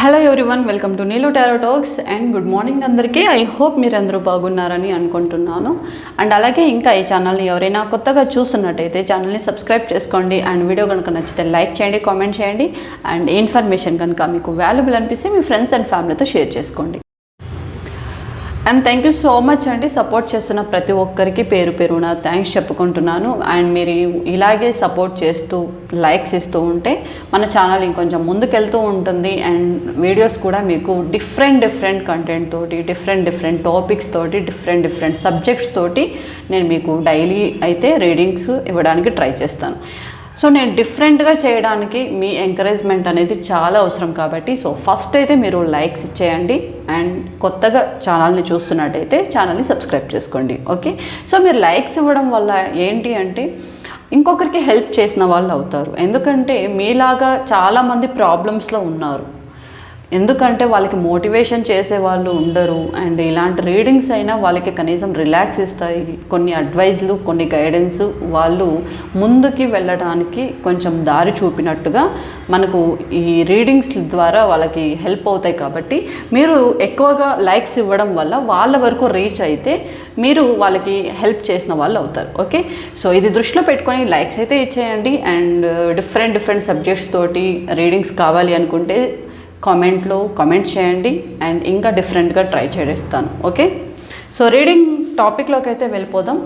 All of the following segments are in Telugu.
Hello everyone welcome to Neelo tarot talks and good morning అందరికీ. ఐ హోప్ మీరు అందరూ బాగున్నారని అనుకుంటున్నాను. అండ్ అలాగే ఇంకా ఈ ఛానల్ని ఎవరైనా కొత్తగా చూస్తున్నట్టయితే ఛానల్ని సబ్స్క్రైబ్ చేసుకోండి. అండ్ వీడియో కనుక నచ్చితే లైక్ చేయండి కామెంట్ చేయండి. అండ్ ఇన్ఫర్మేషన్ కనుక మీకు వాల్యుబుల్ అనిపిస్తే మీ ఫ్రెండ్స్ అండ్ ఫ్యామిలీతో షేర్ చేసుకోండి. And thank you so much అండి. సపోర్ట్ చేస్తున్న ప్రతి ఒక్కరికి పేరు పేరున థ్యాంక్స్ చెప్పుకుంటున్నాను. అండ్ మీరు ఇలాగే సపోర్ట్ చేస్తూ లైక్స్ ఇస్తూ ఉంటే మన ఛానల్ ఇంకొంచెం ముందుకెళ్తూ ఉంటుంది. అండ్ వీడియోస్ కూడా మీకు డిఫరెంట్ డిఫరెంట్ కంటెంట్ తోటి డిఫరెంట్ డిఫరెంట్ టాపిక్స్ తోటి డిఫరెంట్ డిఫరెంట్ సబ్జెక్ట్స్ తోటి నేను మీకు డైలీ అయితే రీడింగ్స్ ఇవ్వడానికి ట్రై చేస్తాను. సో నేను డిఫరెంట్గా చేయడానికి మీ ఎంకరేజ్మెంట్ అనేది చాలా అవసరం కాబట్టి సో ఫస్ట్ అయితే మీరు లైక్స్ ఇచ్చేయండి అండ్ కొత్తగా ఛానల్ని చూస్తున్నట్టయితే ఛానల్ని సబ్స్క్రైబ్ చేసుకోండి ఓకే? సో మీరు లైక్స్ ఇవ్వడం వల్ల ఏంటి అంటే ఇంకొకరికి హెల్ప్ చేసిన వాళ్ళు అవుతారు. ఎందుకంటే మీలాగా చాలామంది ప్రాబ్లమ్స్లో ఉన్నారు. ఎందుకంటే వాళ్ళకి మోటివేషన్ చేసే వాళ్ళు ఉండరు అండ్ ఇలాంటి రీడింగ్స్ అయినా వాళ్ళకి కనీసం రిలాక్స్ ఇస్తాయి. కొన్ని అడ్వైజ్లు కొన్ని గైడెన్స్ వాళ్ళు ముందుకి వెళ్ళడానికి కొంచెం దారి చూపినట్టుగా మనకు ఈ రీడింగ్స్ ద్వారా వాళ్ళకి హెల్ప్ అవుతాయి కాబట్టి మీరు ఎక్కువగా లైక్స్ ఇవ్వడం వల్ల వాళ్ళ వరకు రీచ్ అయితే మీరు వాళ్ళకి హెల్ప్ చేసిన వాళ్ళు అవుతారు. ఓకే? సో ఇది దృష్టిలో పెట్టుకొని లైక్స్ అయితే ఇచ్చేయండి అండ్ డిఫరెంట్ డిఫరెంట్ సబ్జెక్ట్స్ తోటి రీడింగ్స్ కావాలి అనుకుంటే కామెంట్లో కామెంట్ చేయండి అండ్ ఇంకా డిఫరెంట్గా ట్రై చేస్తాను ఓకే? సో రీడింగ్ టాపిక్లోకి అయితే వెళ్ళిపోదాం.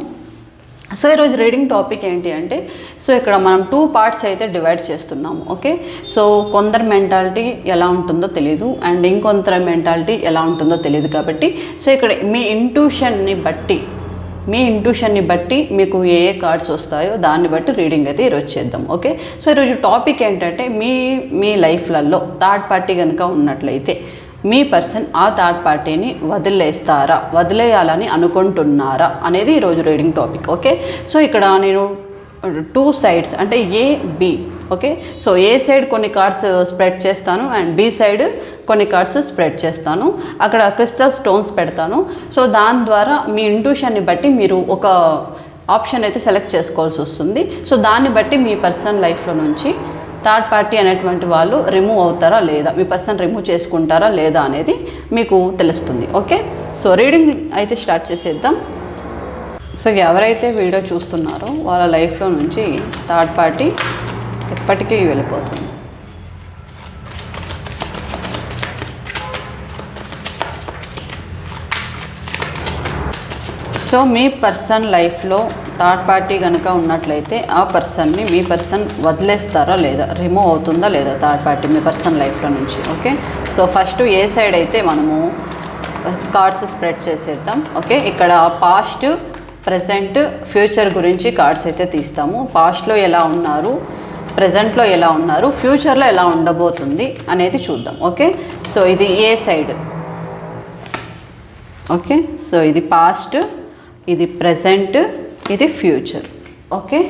సో ఈరోజు రీడింగ్ టాపిక్ ఏంటి అంటే సో ఇక్కడ మనం టూ పార్ట్స్ అయితే డివైడ్ చేస్తున్నాము ఓకే? సో కొందరి మెంటాలిటీ ఎలా ఉంటుందో తెలియదు అండ్ ఇంకొందరి మెంటాలిటీ ఎలా ఉంటుందో తెలియదు కాబట్టి సో ఇక్కడ మీ ఇంట్యూషన్ని బట్టి మీ ఇంట్యూషన్ని బట్టి మీకు ఏ ఏ కార్డ్స్ వస్తాయో దాన్ని బట్టి రీడింగ్ అయితే ఈరోజు చేద్దాం ఓకే? సో ఈరోజు టాపిక్ ఏంటంటే మీ మీ లైఫ్లలో థర్డ్ పార్టీ కనుక ఉన్నట్లయితే మీ పర్సన్ ఆ థర్డ్ పార్టీని వదిలేస్తారా? వదిలేయాలని అనుకుంటున్నారా? అనేది ఈరోజు రీడింగ్ టాపిక్ ఓకే? సో ఇక్కడ నేను టూ సైడ్స్ అంటే A B okay? So A side కొన్ని కార్డ్స్ స్ప్రెడ్ చేస్తాను అండ్ బి సైడ్ కొన్ని కార్డ్స్ స్ప్రెడ్ చేస్తాను. అక్కడ క్రిస్టల్ స్టోన్స్ పెడతాను. సో దాని ద్వారా మీ ఇంట్యూషన్ని బట్టి మీరు ఒక ఆప్షన్ అయితే సెలెక్ట్ చేసుకోవాల్సి వస్తుంది. సో దాన్ని బట్టి మీ పర్సనల్ లైఫ్లో నుంచి థర్డ్ పార్టీ అనేటువంటి వాళ్ళు రిమూవ్ అవుతారా లేదా? మీ పర్సన్ రిమూవ్ చేసుకుంటారా లేదా అనేది మీకు తెలుస్తుంది. ఓకే? సో రీడింగ్ అయితే స్టార్ట్ చేసేద్దాం. సో ఎవరైతే వీడియో చూస్తున్నారో వాళ్ళ లైఫ్లో నుంచి థర్డ్ పార్టీ ఎప్పటికీ వెళ్ళిపోతుంది. సో మీ పర్సన్ లైఫ్లో థర్డ్ పార్టీ కనుక ఉన్నట్లయితే ఆ పర్సన్ని మీ పర్సన్ వదిలేస్తారా లేదా? రిమూవ్ అవుతుందా లేదా థర్డ్ పార్టీ మీ పర్సన్ లైఫ్లో నుంచి? Okay? So first A side అయితే మనము కార్డ్స్ స్ప్రెడ్ చేసేద్దాం. ఓకే? ఇక్కడ పాస్ట్ ప్రజెంట్ ఫ్యూచర్ గురించి కార్డ్స్ అయితే తీస్తాము. పాస్ట్లో ఎలా ఉన్నారు? ప్రజెంట్లో ఎలా ఉన్నారు ఫ్యూచర్లో ఎలా ఉండబోతుంది అనేది చూద్దాం ఓకే సో ఇది ఏ సైడ్ ఓకే సో ఇది పాస్ట్ ఇది ప్రజెంట్ ఇది future okay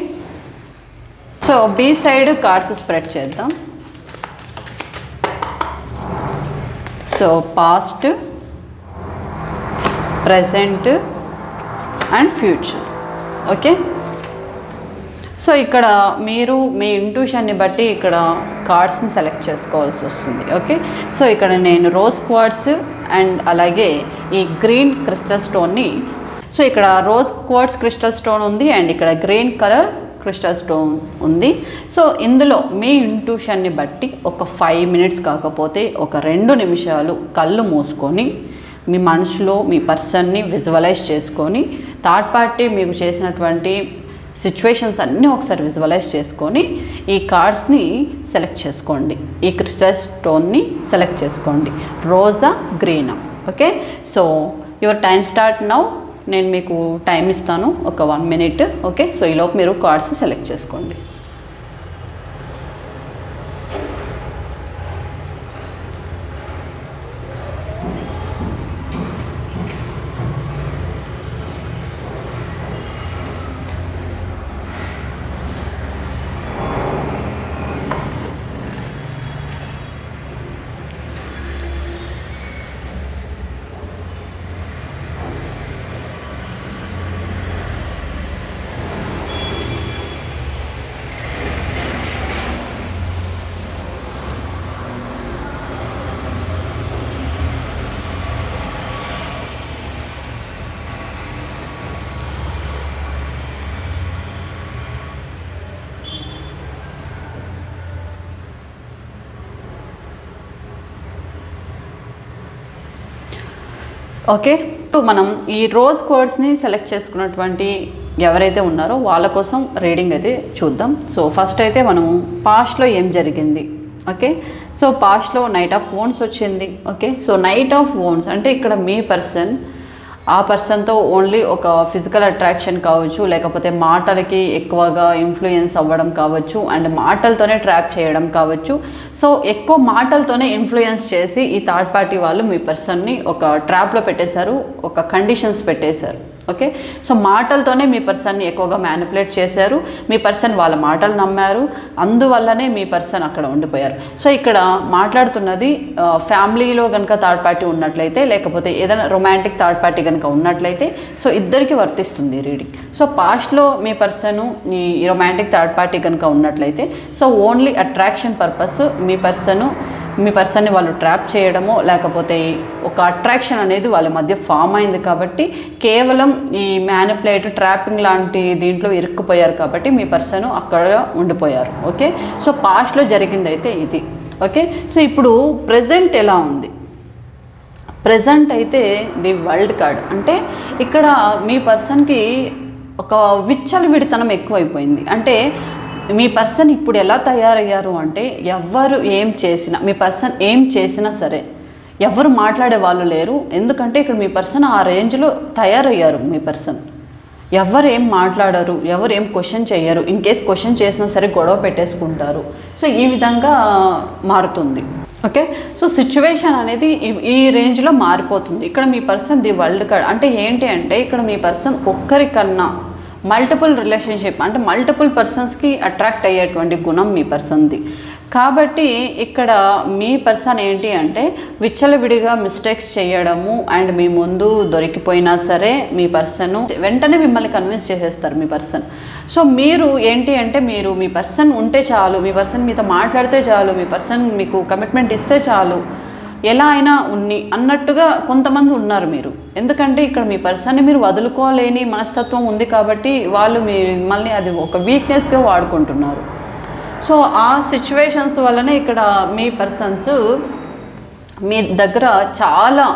so B side cards spread చేద్దాం. So past present and future okay so ఇక్కడ మీరు మీ ఇంట్యూషన్ని బట్టి ఇక్కడ కార్డ్స్ని సెలెక్ట్ చేసుకోవాల్సి వస్తుంది ఓకే సో ఇక్కడ నేను రోజ్ క్వార్డ్స్ అండ్ అలాగే ఈ గ్రీన్ క్రిస్టల్ స్టోన్ని సో ఇక్కడ రోజ్ క్వార్ట్స్ క్రిస్టల్ స్టోన్ ఉంది అండ్ ఇక్కడ గ్రీన్ కలర్ క్రిస్టల్ స్టోన్ ఉంది. సో ఇందులో మీ ఇంట్యూషన్ని బట్టి ఒక ఫైవ్ మినిట్స్ కాకపోతే ఒక రెండు నిమిషాలు కళ్ళు మూసుకొని మీ మనసులో మీ పర్సన్ని విజువలైజ్ చేసుకొని థర్డ్ పార్టీ మీకు చేసినటువంటి సిచ్యువేషన్స్ అన్నీ ఒకసారి విజువలైజ్ చేసుకొని ఈ కార్డ్స్ని సెలెక్ట్ చేసుకోండి. ఈ క్రిస్టల్ స్టోన్ని సెలెక్ట్ చేసుకోండి. రోజా గ్రీనా okay so your time start now నేను మీకు టైం ఇస్తాను. ఒక వన్ మినిట్ ఓకే సో ఈలోపు మీరు కార్డ్స్ సెలెక్ట్ చేసుకోండి. ఓకే? మనం ఈ రోజ్ కోడ్స్ని సెలెక్ట్ చేసుకున్నటువంటి ఎవరైతే ఉన్నారో వాళ్ళ కోసం రీడింగ్ అయితే చూద్దాం. సో ఫస్ట్ అయితే మనము పాస్ట్లో ఏం జరిగింది? ఓకే? సో పాస్ట్లో నైట్ ఆఫ్ ఓన్స్ వచ్చింది. Okay? So knight of wands అంటే ఇక్కడ మీ పర్సన్ ఆ పర్సన్తో ఓన్లీ ఒక ఫిజికల్ అట్రాక్షన్ కావచ్చు లేకపోతే మాటలకి ఎక్కువగా ఇన్ఫ్లుయెన్స్ అవ్వడం కావచ్చు అండ్ మాటలతోనే ట్రాప్ చేయడం కావచ్చు. సో ఎక్కువ మాటలతోనే ఇన్ఫ్లుయెన్స్ చేసి ఈ థర్డ్ పార్టీ వాళ్ళు మీ పర్సన్ని ఒక ట్రాప్లో పెట్టేశారు ఒక కండిషన్స్ పెట్టేశారు. ఓకే? సో మాటలతోనే మీ పర్సన్ని ఎక్కువగా మ్యానిపులేట్ చేశారు. మీ పర్సన్ వాళ్ళ మాటలు నమ్మారు. అందువల్లనే మీ పర్సన్ అక్కడ ఉండిపోయారు. సో ఇక్కడ మాట్లాడుతున్నది ఫ్యామిలీలో కనుక థర్డ్ పార్టీ ఉన్నట్లయితే లేకపోతే ఏదైనా రొమాంటిక్ థర్డ్ పార్టీ కనుక ఉన్నట్లయితే సో ఇద్దరికి వర్తిస్తుంది రీడింగ్ సో పాస్ట్లో మీ పర్సన్ ఈ రొమాంటిక్ థర్డ్ పార్టీ కనుక ఉన్నట్లయితే సో ఓన్లీ అట్రాక్షన్ పర్పస్ మీ పర్సను మీ పర్సన్ని వాళ్ళు ట్రాప్ చేయడమో లేకపోతే ఒక అట్రాక్షన్ అనేది వాళ్ళ మధ్య ఫామ్ అయింది కాబట్టి కేవలం ఈ మ్యానిపులేట్ ట్రాపింగ్ లాంటి దీంట్లో ఇరుక్కుపోయారు కాబట్టి మీ పర్సన్ అక్కడ ఉండిపోయారు. ఓకే? సో పాస్ట్లో జరిగింది అయితే ఇది. ఓకే? సో ఇప్పుడు ప్రజెంట్ ఎలా ఉంది? ప్రజెంట్ అయితే ది వరల్డ్ కార్డ్. అంటే ఇక్కడ మీ పర్సన్కి ఒక విచ్చల విడితనం ఎక్కువైపోయింది. అంటే మీ పర్సన్ ఇప్పుడు ఎలా తయారయ్యారు అంటే ఎవరు ఏం చేసినా మీ పర్సన్ ఏం చేసినా సరే ఎవరు మాట్లాడే వాళ్ళు లేరు. ఎందుకంటే ఇక్కడ మీ పర్సన్ ఆ రేంజ్లో తయారయ్యారు మీ పర్సన్. ఎవరు ఏం మాట్లాడరు ఎవరు ఏం క్వశ్చన్ చేయరు. ఇన్ కేస్ క్వశ్చన్ చేసినా సరే గొడవ పెట్టేసుకుంటారు. సో ఈ విధంగా మారుతుంది. ఓకే? సో సిచ్యువేషన్ అనేది ఈ- ఈ రేంజ్లో మారిపోతుంది. ఇక్కడ మీ పర్సన్ ది వరల్డ్ కార్డ్ అంటే ఏంటి అంటే ఇక్కడ మీ పర్సన్ ఒక్కరికన్నా మల్టిపుల్ రిలేషన్షిప్ అంటే మల్టిపుల్ పర్సన్స్కి అట్రాక్ట్ అయ్యేటువంటి గుణం మీ పర్సన్ది కాబట్టి ఇక్కడ మీ పర్సన్ ఏంటి అంటే విచ్చలవిడిగా మిస్టేక్స్ చేయడము అండ్ మీ ముందు దొరికిపోయినా సరే మీ పర్సన్ వెంటనే మిమ్మల్ని కన్విన్స్ చేసేస్తారు మీ పర్సన్ సో మీరు ఏంటి అంటే మీరు మీ పర్సన్ ఉంటే చాలు మీ పర్సన్ మీతో మాట్లాడితే చాలు మీ పర్సన్ మీకు కమిట్మెంట్ ఇస్తే చాలు ఎలా అయినా ఉన్ని అన్నట్టుగా కొంతమంది ఉన్నారు మీరు. ఎందుకంటే ఇక్కడ మీ పర్సన్ని మీరు వదులుకోలేని మనస్తత్వం ఉంది కాబట్టి వాళ్ళు మీ మిమ్మల్ని అది ఒక వీక్నెస్గా వాడుకుంటున్నారు. సో ఆ సిచ్యువేషన్స్ వల్లనే ఇక్కడ మీ పర్సన్స్ మీ దగ్గర చాలా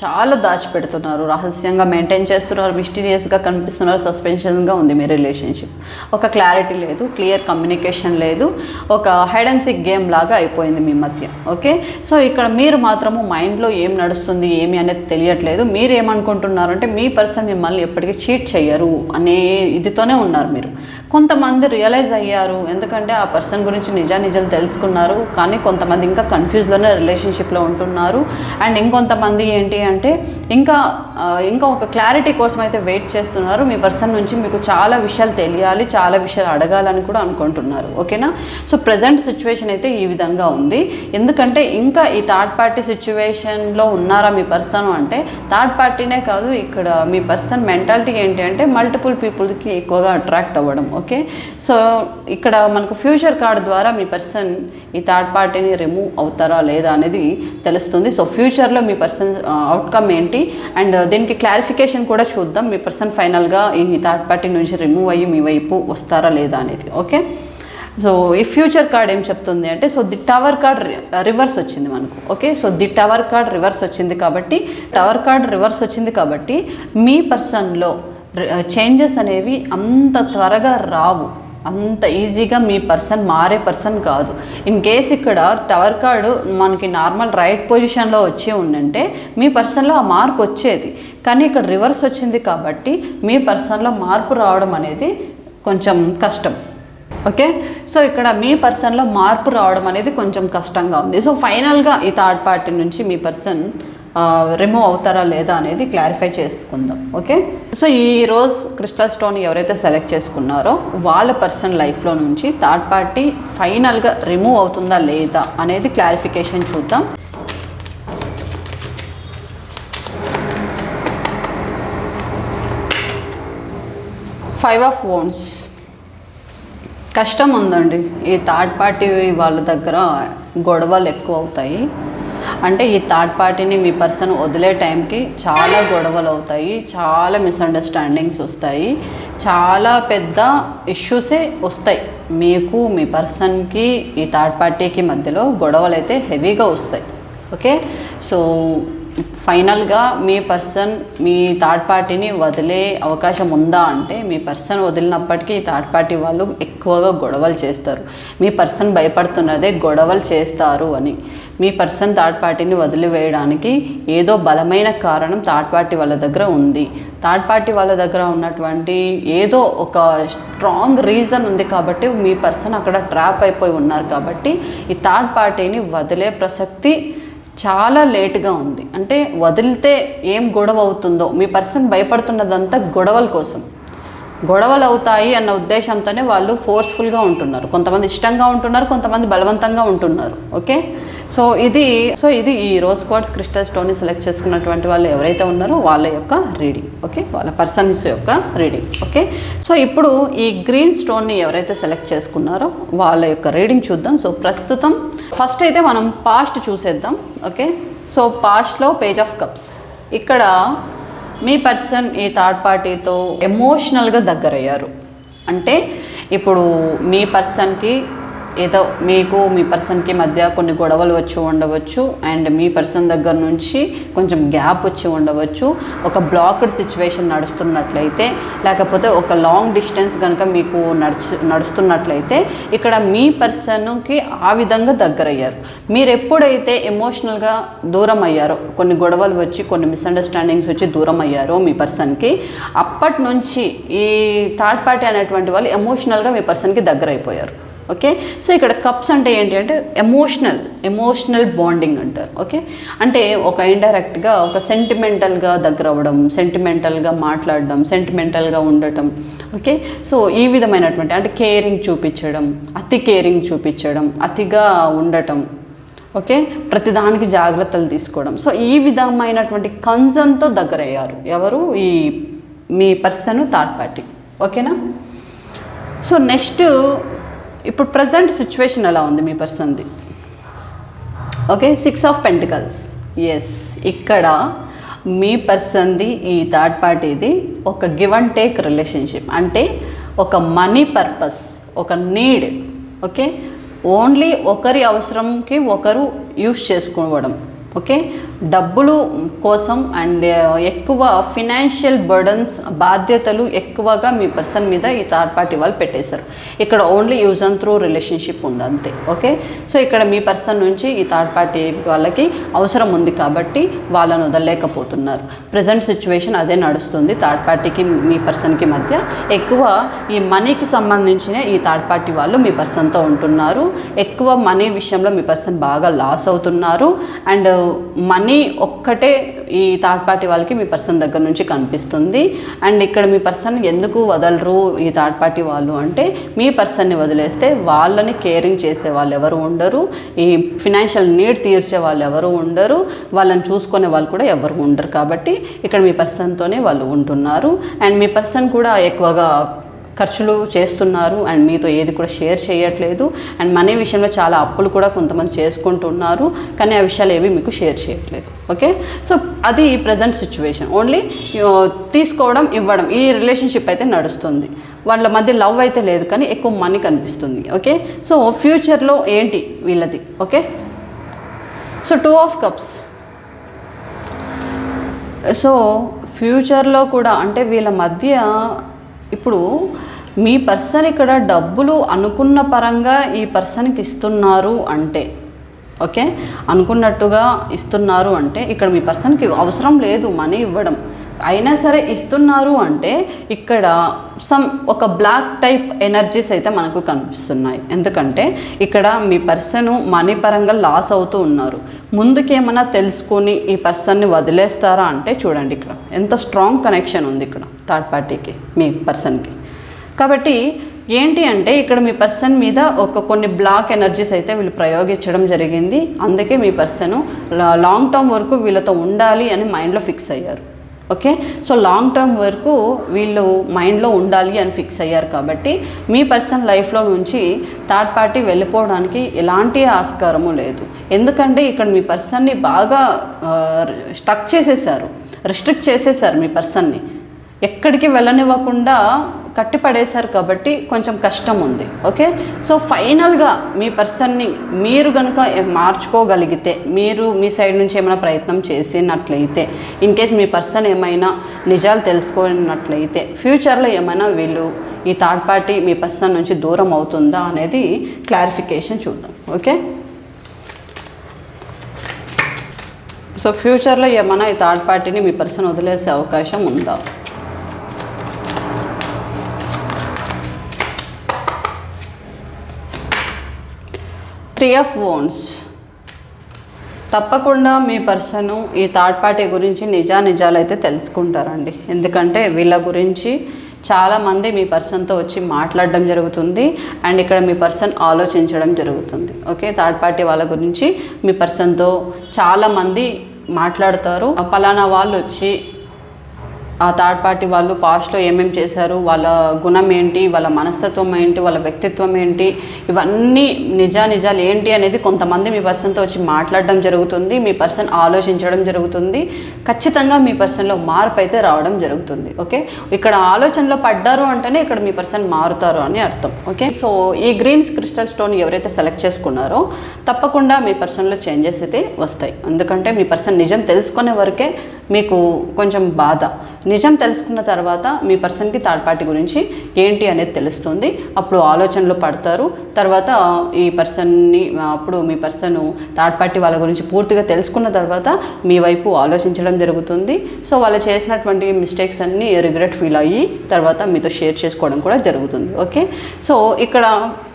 చాలా దాచిపెడుతున్నారు రహస్యంగా మెయింటైన్ చేస్తున్నారు మిస్టీరియస్గా కనిపిస్తున్నారు సస్పెన్షన్గా ఉంది మీ రిలేషన్షిప్ ఒక క్లారిటీ లేదు క్లియర్ కమ్యూనికేషన్ లేదు ఒక హైడ్ అండ్ సిక్ గేమ్ లాగా అయిపోయింది మీ మధ్య ఓకే సో ఇక్కడ మీరు మాత్రము మైండ్లో ఏం నడుస్తుంది ఏమి అనేది తెలియట్లేదు. మీరు ఏమనుకుంటున్నారు అంటే మీ పర్సన్ మిమ్మల్ని ఎప్పటికీ చీట్ చేయరు అనే ఇదితోనే ఉన్నారు మీరు. కొంతమంది రియలైజ్ అయ్యారు ఎందుకంటే ఆ పర్సన్ గురించి నిజానిజాలు తెలుసుకున్నారు కానీ కొంతమంది ఇంకా కన్ఫ్యూజ్లోనే రిలేషన్షిప్లో ఉంటున్నారు. అండ్ ఇంకొంతమంది ఏంటి అంటే ఇంకా ఇంకా ఒక క్లారిటీ కోసం అయితే వెయిట్ చేస్తున్నారు. మీ పర్సన్ నుంచి మీకు చాలా విషయాలు తెలియాలి చాలా విషయాలు అడగాలని కూడా అనుకుంటున్నారు. ఓకేనా సో ప్రజెంట్ సిచ్యువేషన్ అయితే ఈ విధంగా ఉంది. ఎందుకంటే ఇంకా ఈ థర్డ్ పార్టీ సిచ్యువేషన్లో ఉన్నారా మీ పర్సన్ అంటే థర్డ్ పార్టీనే కాదు ఇక్కడ మీ పర్సన్ మెంటాలిటీ ఏంటి అంటే మల్టిపుల్ పీపుల్కి ఎక్కువగా అట్రాక్ట్ అవ్వడం. ఓకే సో ఇక్కడ మనకు ఫ్యూచర్ కార్డ్ ద్వారా మీ పర్సన్ ఈ థర్డ్ పార్టీని రిమూవ్ అవుతారా లేదా అనేది తెలుస్తుంది. సో ఫ్యూచర్లో మీ పర్సన్ అవుట్కమ్ ఏంటి? అండ్ uh, దీనికి క్లారిఫికేషన్ కూడా చూద్దాం. మీ పర్సన్ ఫైనల్గా ఈ థర్డ్ పార్టీ నుంచి రిమూవ్ అయ్యి మీ వైపు వస్తారా లేదా అనేది. ఓకే సో ఈ ఫ్యూచర్ కార్డ్ ఏం చెప్తుంది అంటే so the tower card reverse వచ్చింది మనకు. Okay so the tower card reverse వచ్చింది కాబట్టి టవర్ కార్డ్ రివర్స్ వచ్చింది కాబట్టి మీ పర్సన్లో చేంజెస్ uh, అనేవి అంత త్వరగా రావు. అంత ఈజీగా మీ పర్సన్ మారే పర్సన్ కాదు. ఇన్ కేస్ ఇక్కడ టవర్ కార్డు మనకి నార్మల్ రైట్ పొజిషన్లో వచ్చి ఉండంటే మీ పర్సన్లో ఆ మార్పు వచ్చేది. కానీ ఇక్కడ రివర్స్ వచ్చింది కాబట్టి మీ పర్సన్లో మార్పు రావడం అనేది కొంచెం కష్టం. ఓకే? సో ఇక్కడ మీ పర్సన్లో మార్పు రావడం అనేది కొంచెం కష్టంగా ఉంది. సో ఫైనల్గా ఈ థర్డ్ పార్టీ నుంచి మీ పర్సన్ రిమూవ్ అవుతారా లేదా అనేది క్లారిఫై చేసుకుందాం ఓకే సో ఈ రోజ్ క్రిస్టల్ స్టోన్ ఎవరైతే సెలెక్ట్ చేసుకున్నారో వాళ్ళ పర్సన్ లైఫ్లో నుంచి థర్డ్ పార్టీ ఫైనల్గా రిమూవ్ అవుతుందా లేదా అనేది క్లారిఫికేషన్ చూద్దాం. ఫైవ్ ఆఫ్ ఓన్స్ కష్టం ఉందండి. ఈ థర్డ్ పార్టీ వాళ్ళ దగ్గర గొడవలు ఎక్కువ అవుతాయి. అంటే ఈ థర్డ్ పార్టీని మీ పర్సన్ వదిలే టైంకి చాలా గొడవలు అవుతాయి చాలా మిస్అండర్స్టాండింగ్స్ వస్తాయి చాలా పెద్ద ఇష్యూసే వస్తాయి. మీకు మీ పర్సన్కి ఈ థర్డ్ పార్టీకి మధ్యలో గొడవలు అయితే హెవీగా వస్తాయి. ఓకే సో ఫైనల్గా మీ పర్సన్ మీ థర్డ్ పార్టీని వదిలే అవకాశం ఉందా అంటే మీ పర్సన్ వదిలినప్పటికీ ఈ థర్డ్ పార్టీ వాళ్ళు ఎక్కువగా గొడవలు చేస్తారు. మీ పర్సన్ భయపడుతున్నదే గొడవలు చేస్తారు అని. మీ పర్సన్ థర్డ్ పార్టీని వదిలివేయడానికి ఏదో బలమైన కారణం థర్డ్ పార్టీ వాళ్ళ దగ్గర ఉంది. థర్డ్ పార్టీ వాళ్ళ దగ్గర ఉన్నటువంటి ఏదో ఒక స్ట్రాంగ్ రీజన్ ఉంది కాబట్టి మీ పర్సన్ అక్కడ ట్రాప్ అయిపోయి ఉన్నారు కాబట్టి ఈ థర్డ్ పార్టీని వదిలే ప్రసక్తి చాలా లేట్గా ఉంది. అంటే వదిలితే ఏం గొడవ అవుతుందో మీ పర్సన్ భయపడుతున్నదంతా గొడవల కోసం. గొడవలు అవుతాయి అన్న ఉద్దేశంతోనే వాళ్ళు ఫోర్స్ఫుల్గా ఉంటున్నారు. కొంతమంది ఇష్టంగా ఉంటున్నారు కొంతమంది బలవంతంగా ఉంటున్నారు. ఓకే? సో ఇది సో ఇది ఈ రోజ్ క్వార్ట్స్ క్రిస్టల్ స్టోన్ని సెలెక్ట్ చేసుకున్నటువంటి వాళ్ళు ఎవరైతే ఉన్నారో వాళ్ళ యొక్క రీడింగ్ ఓకే? వాళ్ళ పర్సన్స్ యొక్క రీడింగ్ ఓకే? సో ఇప్పుడు ఈ గ్రీన్ స్టోన్ని ఎవరైతే సెలెక్ట్ చేసుకున్నారో వాళ్ళ యొక్క రీడింగ్ చూద్దాం. సో ప్రస్తుతం ఫస్ట్ అయితే మనం పాస్ట్ చూసేద్దాం. ఓకే? సో పాస్ట్లో పేజ్ ఆఫ్ కప్స్ ఇక్కడ మీ పర్సన్ ఈ థర్డ్ పార్టీతో ఎమోషనల్గా దగ్గరయ్యారు. అంటే ఇప్పుడు మీ పర్సన్కి ఏదో మీకు మీ పర్సన్కి మధ్య కొన్ని గొడవలు వచ్చి ఉండవచ్చు. అండ్ మీ పర్సన్ దగ్గర నుంచి కొంచెం గ్యాప్ వచ్చి ఉండవచ్చు. ఒక బ్లాక్డ్ సిచ్యువేషన్ నడుస్తున్నట్లయితే లేకపోతే ఒక లాంగ్ డిస్టెన్స్ కనుక మీకు నడుచు నడుస్తున్నట్లయితే ఇక్కడ మీ పర్సన్కి ఆ విధంగా దగ్గరయ్యారు. మీరు ఎప్పుడైతే ఎమోషనల్గా దూరం అయ్యారో కొన్ని గొడవలు వచ్చి కొన్ని మిస్అండర్స్టాండింగ్స్ వచ్చి దూరం అయ్యారో మీ పర్సన్కి అప్పటి నుంచి ఈ థర్డ్ పార్టీ అనేటువంటి వాళ్ళు ఎమోషనల్గా మీ పర్సన్కి దగ్గర అయిపోయారు ఓకే? సో ఇక్కడ కప్స్ అంటే ఏంటి అంటే ఎమోషనల్ ఎమోషనల్ బాండింగ్ అంటారు. ఓకే? అంటే ఒక ఇండైరెక్ట్గా ఒక సెంటిమెంటల్గా దగ్గర అవ్వడం సెంటిమెంటల్గా మాట్లాడడం సెంటిమెంటల్గా ఉండటం. ఓకే? సో ఈ విధమైనటువంటి అంటే కేరింగ్ చూపించడం అతి కేరింగ్ చూపించడం అతిగా ఉండటం. ఓకే? ప్రతిదానికి జాగ్రత్తలు తీసుకోవడం. సో ఈ విధమైనటువంటి కన్సర్న్తో దగ్గరయ్యారు. ఎవరు? ఈ మీ పర్సన్ థర్డ్ పార్టీ ఓకేనా? సో నెక్స్ట్ ఇప్పుడు ప్రజెంట్ సిచ్యువేషన్ ఎలా ఉంది మీ పర్సన్ది okay six of pentacles yes ఇక్కడ మీ పర్సన్ది ఈ థర్డ్ పార్టీది ఒక గివ్ అండ్ టేక్ రిలేషన్షిప్ అంటే ఒక మనీ పర్పస్ ఒక నీడ్ ఓకే ఓన్లీ ఒకరి అవసరంకి ఒకరు యూస్ చేసుకోవడం ఓకే డబ్బులు కోసం అండ్ ఎక్కువ ఫినాన్షియల్ బర్డన్స్ బాధ్యతలు ఎక్కువగా మీ పర్సన్ మీద ఈ థర్డ్ పార్టీ వాళ్ళు పెట్టేశారు. ఇక్కడ only use and throw relationship ఉంది అంతే ఓకే? సో ఇక్కడ మీ పర్సన్ నుంచి ఈ థర్డ్ పార్టీ వాళ్ళకి అవసరం ఉంది కాబట్టి వాళ్ళను వదలలేకపోతున్నారు. ప్రజెంట్ సిచ్యువేషన్ అదే నడుస్తుంది థర్డ్ పార్టీకి మీ పర్సన్కి మధ్య. ఎక్కువ ఈ మనీకి సంబంధించిన ఈ థర్డ్ పార్టీ వాళ్ళు మీ పర్సన్తో ఉంటున్నారు. ఎక్కువ మనీ విషయంలో మీ పర్సన్ బాగా లాస్ అవుతున్నారు. అండ్ మనీ ఒక్కటే ఈ థర్డ్ పార్టీ వాళ్ళకి మీ పర్సన్ దగ్గర నుంచి కనిపిస్తుంది. అండ్ ఇక్కడ మీ పర్సన్ ఎందుకు వదలరు ఈ థర్డ్ పార్టీ వాళ్ళు అంటే మీ పర్సన్ని వదిలేస్తే వాళ్ళని కేరింగ్ చేసే వాళ్ళు ఎవరు ఉండరు. ఈ ఫినాన్షియల్ నీడ్ తీర్చే వాళ్ళు ఎవరు ఉండరు. వాళ్ళని చూసుకునే వాళ్ళు కూడా ఎవరు ఉండరు. కాబట్టి ఇక్కడ మీ పర్సన్తోనే వాళ్ళు ఉంటున్నారు. అండ్ మీ పర్సన్ కూడా ఎక్కువగా ఖర్చులు చేస్తున్నారు అండ్ మీతో ఏది కూడా షేర్ చేయట్లేదు. అండ్ మనీ విషయంలో చాలా అప్పులు కూడా కొంతమంది చేసుకుంటున్నారు. కానీ ఆ విషయాలు ఏవి మీకు షేర్ చేయట్లేదు. ఓకే? సో అది ప్రజెంట్ సిచ్యువేషన్. ఓన్లీ తీసుకోవడం ఇవ్వడం ఈ రిలేషన్షిప్ అయితే నడుస్తుంది. వాళ్ళ మధ్య లవ్ అయితే లేదు కానీ ఎక్కువ మనీ కనిపిస్తుంది. ఓకే? సో ఫ్యూచర్లో ఏంటి వీళ్ళది? Okay? So two of cups. So ఫ్యూచర్లో కూడా అంటే వీళ్ళ మధ్య ఇప్పుడు మీ పర్సన్ ఇక్కడ డబ్బులు అనుకున్న పరంగా ఈ పర్సన్కి ఇస్తున్నారు అంటే ఓకే? అనుకున్నట్టుగా ఇస్తున్నారు అంటే ఇక్కడ మీ పర్సన్కి అవసరం లేదు మనీ ఇవ్వడం. అయినా సరే ఇస్తున్నారు అంటే ఇక్కడ సమ్ ఒక బ్లాక్ టైప్ ఎనర్జీస్ అయితే మనకు కనిపిస్తున్నాయి. ఎందుకంటే ఇక్కడ మీ పర్సన్ మనీ పరంగా లాస్ అవుతూ ఉన్నారు. ముందుకేమైనా తెలుసుకొని ఈ పర్సన్ని వదిలేస్తారా అంటే చూడండి ఇక్కడ. ఎంత స్ట్రాంగ్ కనెక్షన్ ఉంది ఇక్కడ థర్డ్ పార్టీకి మీ పర్సన్కి. కాబట్టి ఏంటి అంటే ఇక్కడ మీ పర్సన్ మీద ఒక కొన్ని బ్లాక్ ఎనర్జీస్ అయితే వీళ్ళు ప్రయోగించడం జరిగింది. అందుకే మీ పర్సన్ లాంగ్ టర్మ్ వరకు వీళ్ళతో ఉండాలి అని మైండ్లో ఫిక్స్ అయ్యారు. ఓకే? సో లాంగ్ టర్మ్ వరకు వీళ్ళు మైండ్లో ఉండాలి అని ఫిక్స్ అయ్యారు కాబట్టి మీ పర్సన్ లైఫ్లో నుంచి థర్డ్ పార్టీ వెళ్ళిపోవడానికి ఎలాంటి ఆస్కారము లేదు. ఎందుకంటే ఇక్కడ మీ పర్సన్ని బాగా స్టక్ చేసేసారు రిస్ట్రిక్ట్ చేసేసారు మీ పర్సన్ని. ఎక్కడికి వెళ్ళనివ్వకుండా కట్టిపడేశారు కాబట్టి కొంచెం కష్టం ఉంది ఓకే? సో ఫైనల్గా మీ పర్సన్ని మీరు కనుక మార్చుకోగలిగితే మీరు మీ సైడ్ నుంచి ఏమైనా ప్రయత్నం చేసినట్లయితే ఇన్ కేస్ మీ పర్సన్ ఏమైనా నిజాలు తెలుసుకున్నట్లయితే ఫ్యూచర్లో ఏమైనా వీళ్ళు ఈ థర్డ్ పార్టీ మీ పర్సన్ నుంచి దూరం అవుతుందా అనేది క్లారిఫికేషన్ చూద్దాం ఓకే? సో ఫ్యూచర్లో ఏమైనా ఈ థర్డ్ పార్టీని మీ పర్సన్ వదిలేసే అవకాశం ఉందా? త్రీ ఆఫ్ ఓన్స్ తప్పకుండా మీ పర్సన్ ఈ థర్డ్ పార్టీ గురించి నిజా నిజాలు అయితే తెలుసుకుంటారండి. ఎందుకంటే వీళ్ళ గురించి చాలామంది మీ పర్సన్తో వచ్చి మాట్లాడడం జరుగుతుంది. అండ్ ఇక్కడ మీ పర్సన్ ఆలోచించడం జరుగుతుంది. ఓకే? థర్డ్ పార్టీ వాళ్ళ గురించి మీ పర్సన్తో చాలామంది మాట్లాడతారు. పలానా వాళ్ళు వచ్చి ఆ థర్డ్ పార్టీ వాళ్ళు పాస్ట్లో ఏమేమి చేశారు వాళ్ళ గుణం ఏంటి వాళ్ళ మనస్తత్వం ఏంటి వాళ్ళ వ్యక్తిత్వం ఏంటి ఇవన్నీ నిజా నిజాలు ఏంటి అనేది కొంతమంది మీ పర్సన్తో వచ్చి మాట్లాడడం జరుగుతుంది మీ పర్సన్ ఆలోచించడం జరుగుతుంది ఖచ్చితంగా మీ పర్సన్లో మార్పు అయితే రావడం జరుగుతుంది ఓకే? ఇక్కడ ఆలోచనలో పడ్డారు అంటేనే ఇక్కడ మీ పర్సన్ మారుతారు అని అర్థం ఓకే? సో ఈ గ్రీన్స్ క్రిస్టల్ స్టోన్ ఎవరైతే సెలెక్ట్ చేసుకున్నారో తప్పకుండా మీ పర్సన్లో చేంజెస్ అయితే వస్తాయి. ఎందుకంటే మీ పర్సన్ నిజం తెలుసుకునే వరకే మీకు కొంచెం బాధ. నిజం తెలుసుకున్న తర్వాత మీ పర్సన్కి థర్డ్ పార్టీ గురించి ఏంటి అనేది తెలుస్తుంది. అప్పుడు ఆలోచనలు పడతారు. తర్వాత ఈ పర్సన్ని అప్పుడు మీ పర్సన్ థర్డ్ పార్టీ వాళ్ళ గురించి పూర్తిగా తెలుసుకున్న తర్వాత మీ వైపు ఆలోచించడం జరుగుతుంది. సో వాళ్ళు చేసినటువంటి మిస్టేక్స్ అన్నీ రిగ్రెట్ ఫీల్ అయ్యి తర్వాత మీతో షేర్ చేసుకోవడం కూడా జరుగుతుంది. ఓకే? సో ఇక్కడ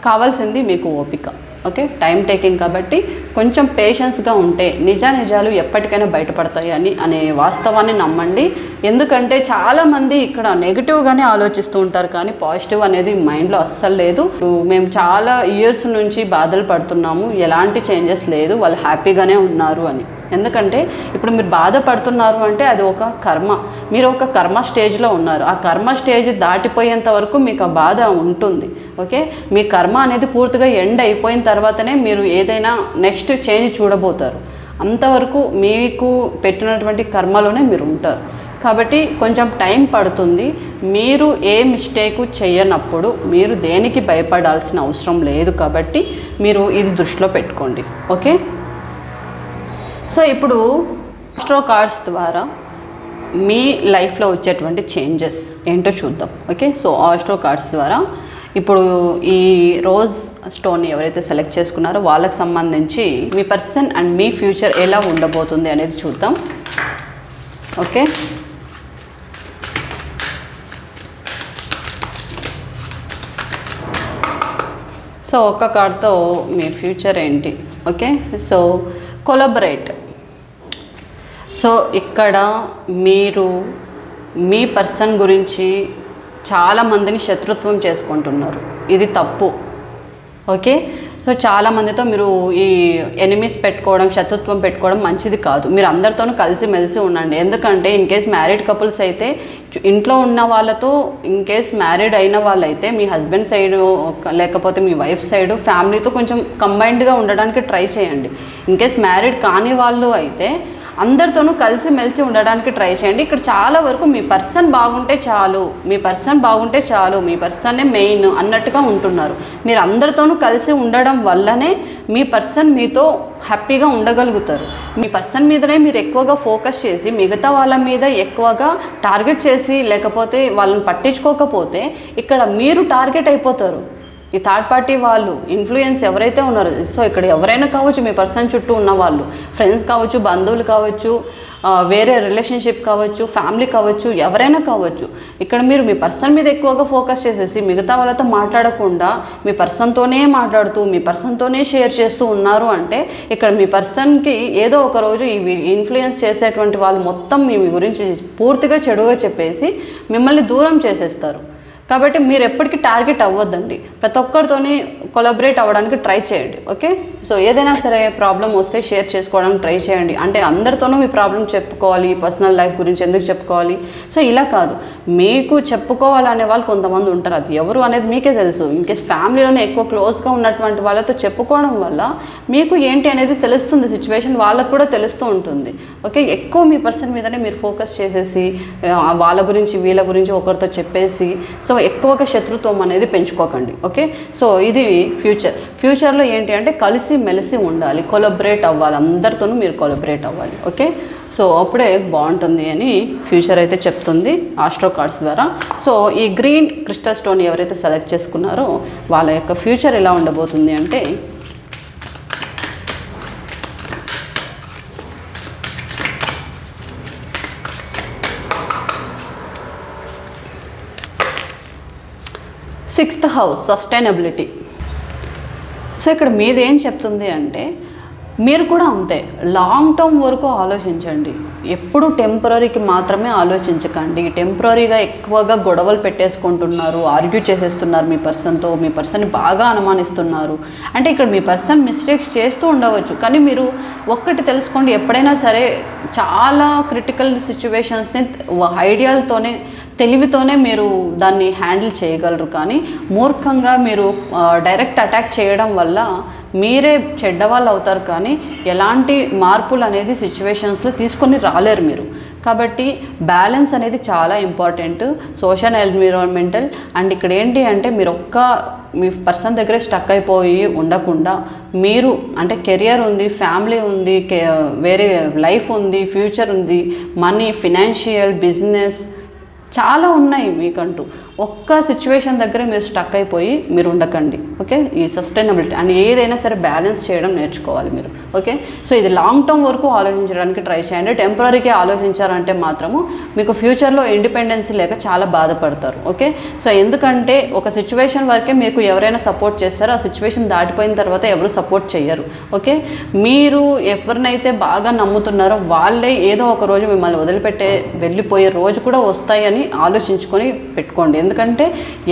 కావాల్సింది మీకు ఓపిక. ఓకే? టైం టేకింగ్ కాబట్టి కొంచెం పేషెన్స్గా ఉంటే నిజ నిజాలు ఎప్పటికైనా బయటపడతాయి అని అనే వాస్తవాన్ని నమ్మండి. ఎందుకంటే చాలామంది ఇక్కడ నెగిటివ్గానే ఆలోచిస్తూ ఉంటారు కానీ పాజిటివ్ అనేది మైండ్లో అస్సలు లేదు. మేము చాలా ఇయర్స్ నుంచి బాధలు పడుతున్నాము. ఎలాంటి చేంజెస్ లేదు. వాళ్ళు హ్యాపీగానే ఉన్నారు అని. ఎందుకంటే ఇప్పుడు మీరు బాధపడుతున్నారు అంటే అది ఒక కర్మ. మీరు ఒక కర్మ స్టేజ్లో ఉన్నారు. ఆ కర్మ స్టేజ్ దాటిపోయేంత వరకు మీకు ఆ బాధ ఉంటుంది. ఓకే? మీ కర్మ అనేది పూర్తిగా ఎండ్ అయిపోయిన తర్వాతనే మీరు ఏదైనా నెక్స్ట్ చేంజ్ చూడబోతారు. అంతవరకు మీకు పెట్టినటువంటి కర్మలోనే మీరు ఉంటారు. కాబట్టి కొంచెం టైం పడుతుంది. మీరు ఏ మిస్టేకు చేయనప్పుడు మీరు దేనికి భయపడాల్సిన అవసరం లేదు కాబట్టి మీరు ఇది దృష్టిలో పెట్టుకోండి. ఓకే? సో ఇప్పుడు ఆస్ట్రో కార్డ్స్ ద్వారా మీ లైఫ్లో వచ్చేటువంటి చేంజెస్ ఏంటో చూద్దాం. ఓకే? సో ఆస్ట్రో కార్డ్స్ ద్వారా ఇప్పుడు ఈ రోజ్ స్టోన్ ఎవరైతే సెలెక్ట్ చేసుకున్నారో వాళ్ళకి సంబంధించి మీ పర్సన్ అండ్ మీ ఫ్యూచర్ ఎలా ఉండబోతుంది అనేది చూద్దాం. ఓకే? సో ఒక్క కార్డ్తో మీ ఫ్యూచర్ ఏంటి? ఓకే? So collaborate. సో ఇక్కడ మీరు మీ పర్సన్ గురించి చాలామందిని శత్రుత్వం చేసుకుంటున్నారు. ఇది తప్పు. ఓకే? సో చాలా మందితో మీరు ఈ ఎనిమీస్ పెట్టుకోవడం శత్రుత్వం పెట్టుకోవడం మంచిది కాదు. మీరు అందరితోనూ కలిసి మెలిసి ఉండండి. ఎందుకంటే ఇన్ కేస్ మ్యారీడ్ కపుల్స్ అయితే ఇంట్లో ఉన్న వాళ్ళతో ఇన్ కేస్ మ్యారీడ్ అయిన వాళ్ళైతే మీ హస్బెండ్ సైడ్ లేకపోతే మీ వైఫ్ సైడ్ ఫ్యామిలీతో కొంచెం కంబైన్డ్గా ఉండడానికి ట్రై చేయండి. ఇన్ కేస్ మ్యారీడ్ కాని వాళ్ళు అయితే అందరితోనూ కలిసి మెలిసి ఉండడానికి ట్రై చేయండి. ఇక్కడ చాలా వరకు మీ పర్సన్ బాగుంటే చాలు మీ పర్సన్ బాగుంటే చాలు మీ పర్సనే మెయిన్ అన్నట్టుగా ఉంటున్నారు. మీరు అందరితోనూ కలిసి ఉండడం వల్లనే మీ పర్సన్ మీతో హ్యాపీగా ఉండగలుగుతారు. మీ పర్సన్ మీదనే మీరు ఎక్కువగా ఫోకస్ చేసి మిగతా వాళ్ళ మీద ఎక్కువగా టార్గెట్ చేసి లేకపోతే వాళ్ళని పట్టించుకోకపోతే ఇక్కడ మీరు టార్గెట్ అయిపోతారు. ఈ థర్డ్ పార్టీ వాళ్ళు ఇన్ఫ్లుయెన్స్ ఎవరైతే ఉన్నారో సో ఇక్కడ ఎవరైనా కావచ్చు మీ పర్సన్ చుట్టూ ఉన్న వాళ్ళు ఫ్రెండ్స్ కావచ్చు బంధువులు కావచ్చు వేరే రిలేషన్షిప్ కావచ్చు ఫ్యామిలీ కావచ్చు ఎవరైనా కావచ్చు ఇక్కడ మీరు మీ పర్సన్ మీద ఎక్కువగా ఫోకస్ చేసేసి మిగతా వాళ్ళతో మాట్లాడకుండా మీ పర్సన్తోనే మాట్లాడుతూ మీ పర్సన్తోనే షేర్ చేస్తూ ఉన్నారు అంటే ఇక్కడ మీ పర్సన్కి ఏదో ఒక రోజు ఈ ఇన్ఫ్లుయెన్స్ చేసేటువంటి వాళ్ళు మొత్తం మీ గురించి పూర్తిగా చెడుగా చెప్పేసి మిమ్మల్ని దూరం చేసేస్తారు. కాబట్టి మీరు ఎప్పటికీ టార్గెట్ అవ్వద్దండి. ప్రతి ఒక్కరితోని కొలాబరేట్ అవ్వడానికి ట్రై చేయండి ఓకే? సో ఏదైనా సరే ప్రాబ్లం వస్తే షేర్ చేసుకోవడానికి ట్రై చేయండి. అంటే అందరితోనూ మీ ప్రాబ్లం చెప్పుకోవాలి పర్సనల్ లైఫ్ గురించి ఎందుకు చెప్పుకోవాలి? సో ఇలా కాదు. మీకు చెప్పుకోవాలనే వాళ్ళు కొంతమంది ఉంటారు. అది ఎవరు అనేది మీకే తెలుసు. ఇన్కేస్ ఫ్యామిలీలోనే ఎక్కువ క్లోజ్గా ఉన్నటువంటి వాళ్ళతో చెప్పుకోవడం వల్ల మీకు ఏంటి అనేది తెలుస్తుంది. సిచ్యువేషన్ వాళ్ళకు కూడా తెలుస్తూ ఉంటుంది. ఓకే? ఎక్కువ మీ పర్సన్ మీదనే మీరు ఫోకస్ చేసేసి వాళ్ళ గురించి వీళ్ళ గురించి ఒకరితో చెప్పేసి సో ఎక్కువగా శత్రుత్వం అనేది పెంచుకోకండి ఓకే? సో ఇది ఫ్యూచర్. ఫ్యూచర్లో ఏంటి అంటే కలిసి మెలిసి ఉండాలి కొలబరేట్ అవ్వాలి అందరితోనూ మీరు కొలబరేట్ అవ్వాలి ఓకే? సో అప్పుడే బాగుంటుంది అని ఫ్యూచర్ అయితే చెప్తుంది ఆస్ట్రో కార్డ్స్ ద్వారా. సో ఈ గ్రీన్ క్రిస్టల్ స్టోన్ ఎవరైతే సెలెక్ట్ చేసుకున్నారో వాళ్ళ యొక్క ఫ్యూచర్ ఎలా ఉండబోతుంది అంటే సిక్స్త్ హౌస్ సస్టైనబిలిటీ. సో ఇక్కడ మీదేం చెప్తుంది అంటే మీరు కూడా అంతే. లాంగ్ టర్మ్ వరకు ఆలోచించండి. ఎప్పుడు టెంపరీకి మాత్రమే ఆలోచించకండి. టెంపరీగా ఎక్కువగా గొడవలు పెట్టేసుకుంటున్నారు ఆర్గ్యూ చేసేస్తున్నారు మీ పర్సన్తో మీ పర్సన్ని బాగా అనుమానిస్తున్నారు. అంటే ఇక్కడ మీ పర్సన్ మిస్టేక్స్ చేస్తూ ఉండవచ్చు. కానీ మీరు ఒక్కటి తెలుసుకోండి ఎప్పుడైనా సరే చాలా క్రిటికల్ సిచ్యువేషన్స్ని ఐడియాలతోనే తెలివితోనే మీరు దాన్ని హ్యాండిల్ చేయగలరు. కానీ మూర్ఖంగా మీరు డైరెక్ట్ అటాక్ చేయడం వల్ల మీరే చెడ్డవాళ్ళు అవుతారు కానీ ఎలాంటి మార్పులు అనేది సిచ్యువేషన్స్లో తీసుకొని రాలేరు మీరు. కాబట్టి బ్యాలెన్స్ అనేది చాలా ఇంపార్టెంట్ సోషల్ ఎన్విరాన్మెంటల్ అండ్ ఇక్కడ ఏంటి అంటే మీరు ఒక్క మీ పర్సన్ దగ్గరే స్టక్ అయిపోయి ఉండకుండా మీరు అంటే కెరియర్ ఉంది ఫ్యామిలీ ఉంది వేరే లైఫ్ ఉంది ఫ్యూచర్ ఉంది మనీ ఫినాన్షియల్ బిజినెస్ చాలా ఉన్నాయి మీకంటూ. ఒక్క సిచ్యువేషన్ దగ్గర మీరు స్టక్ అయిపోయి మీరు ఉండకండి ఓకే ఈ సస్టైనబిలిటీ అండ్ ఏదైనా సరే బ్యాలెన్స్ చేయడం నేర్చుకోవాలి మీరు ఓకే సో ఇది లాంగ్ టర్మ్ వరకు ఆలోచించడానికి ట్రై చేయండి. టెంపరీగా ఆలోచించారంటే మాత్రము మీకు ఫ్యూచర్లో ఇండిపెండెన్సీ లేక చాలా బాధపడతారు ఓకే సో ఎందుకంటే ఒక సిచ్యువేషన్ వరకే మీకు ఎవరైనా సపోర్ట్ చేస్తారో ఆ సిచ్యువేషన్ దాటిపోయిన తర్వాత ఎవరు సపోర్ట్ చేయరు ఓకే మీరు ఎవరినైతే బాగా నమ్ముతున్నారో వాళ్ళే ఏదో ఒక రోజు మిమ్మల్ని వదిలిపెట్టే వెళ్ళిపోయే రోజు కూడా వస్తాయని ఆలోచించుకొని పెట్టుకోండి. ఎందుకంటే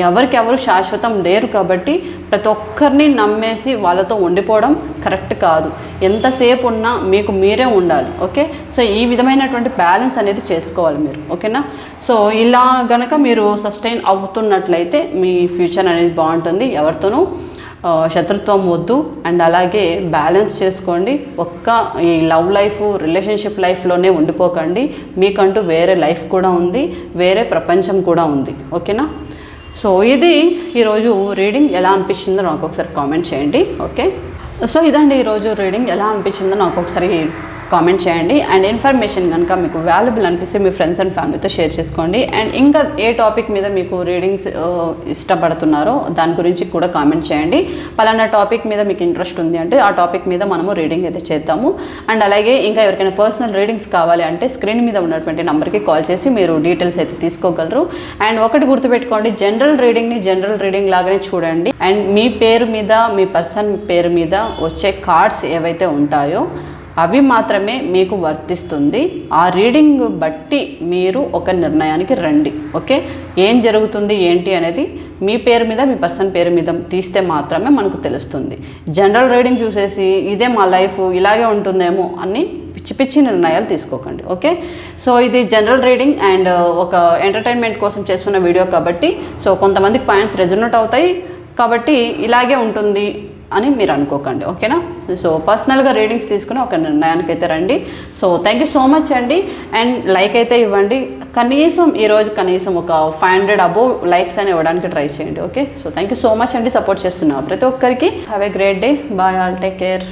ఎవరికెవరు శాశ్వతం లేరు కాబట్టి ప్రతి ఒక్కరిని నమ్మేసి వాళ్ళతో ఉండిపోవడం కరెక్ట్ కాదు. ఎంతసేపు ఉన్నా మీకు మీరే ఉండాలి ఓకే? సో ఈ విధమైనటువంటి బ్యాలెన్స్ అనేది చేసుకోవాలి మీరు ఓకేనా? సో ఇలా గనక మీరు సస్టైన్ అవుతున్నట్లయితే మీ ఫ్యూచర్ అనేది బాగుంటుంది ఎవరితోనూ శత్రుత్వం వద్దు అండ్ అలాగే బ్యాలెన్స్ చేసుకోండి. ఒక్క ఈ లవ్ లైఫ్ రిలేషన్షిప్ లైఫ్లోనే ఉండిపోకండి. మీకంటూ వేరే లైఫ్ కూడా ఉంది వేరే ప్రపంచం కూడా ఉంది. ఓకేనా? సో ఇది ఈరోజు రీడింగ్ ఎలా అనిపించిందో నాకు ఒకసారి కామెంట్ చేయండి. ఓకే? సో ఇదండి ఈరోజు రీడింగ్ ఎలా అనిపించిందో నాకు ఒకసారి కామెంట్ చేయండి. అండ్ ఇన్ఫర్మేషన్ కనుక మీకు వాల్యుబుల్ అనిపిస్తే మీ ఫ్రెండ్స్ అండ్ ఫ్యామిలీతో షేర్ చేసుకోండి. అండ్ ఇంకా ఏ టాపిక్ మీద మీకు రీడింగ్స్ ఇష్టపడుతున్నారో దాని గురించి కూడా కామెంట్ చేయండి. పలానా టాపిక్ మీద మీకు ఇంట్రెస్ట్ ఉంది అంటే ఆ టాపిక్ మీద మనము రీడింగ్ అయితే చేద్దాము. అండ్ అలాగే ఇంకా ఎవరికైనా పర్సనల్ రీడింగ్స్ కావాలి అంటే స్క్రీన్ మీద ఉన్నటువంటి నెంబర్కి కాల్ చేసి మీరు డీటెయిల్స్ అయితే తీసుకోగలరు. అండ్ ఒకటి గుర్తుపెట్టుకోండి జనరల్ రీడింగ్ని జనరల్ రీడింగ్ లాగానే చూడండి. అండ్ మీ పేరు మీద మీ పర్సన్ పేరు మీద వచ్చే కార్డ్స్ ఏవైతే ఉంటాయో అవి మాత్రమే మీకు వర్తిస్తుంది. ఆ రీడింగ్ బట్టి మీరు ఒక నిర్ణయానికి రండి. ఓకే? ఏం జరుగుతుంది ఏంటి అనేది మీ పేరు మీద మీ పర్సన్ పేరు మీద తీస్తే మాత్రమే మనకు తెలుస్తుంది. జనరల్ రీడింగ్ చూసేసి ఇదే మా లైఫ్ ఇలాగే ఉంటుందేమో అని పిచ్చి పిచ్చి నిర్ణయాలు తీసుకోకండి. ఓకే? సో ఇది జనరల్ రీడింగ్ అండ్ ఒక ఎంటర్టైన్మెంట్ కోసం చేస్తున్న వీడియో కాబట్టి సో కొంతమందికి పాయింట్స్ రెజొనేట్ అవుతాయి. కాబట్టి ఇలాగే ఉంటుంది. అని మీరు అనుకోకండి ఓకేనా? సో పర్సనల్గా రీడింగ్స్ తీసుకుని ఒక నిర్ణయానికి అయితే రండి. So thank you so much అండి. అండ్ లైక్ అయితే ఇవ్వండి. కనీసం ఈరోజు కనీసం ఒక ఫైవ్ హండ్రెడ్ అబోవ్ లైక్స్ అని ఇవ్వడానికి ట్రై చేయండి okay? So thank you so much అండి. సపోర్ట్ చేస్తున్నా ప్రతి ఒక్కరికి. Have a great day bye all take care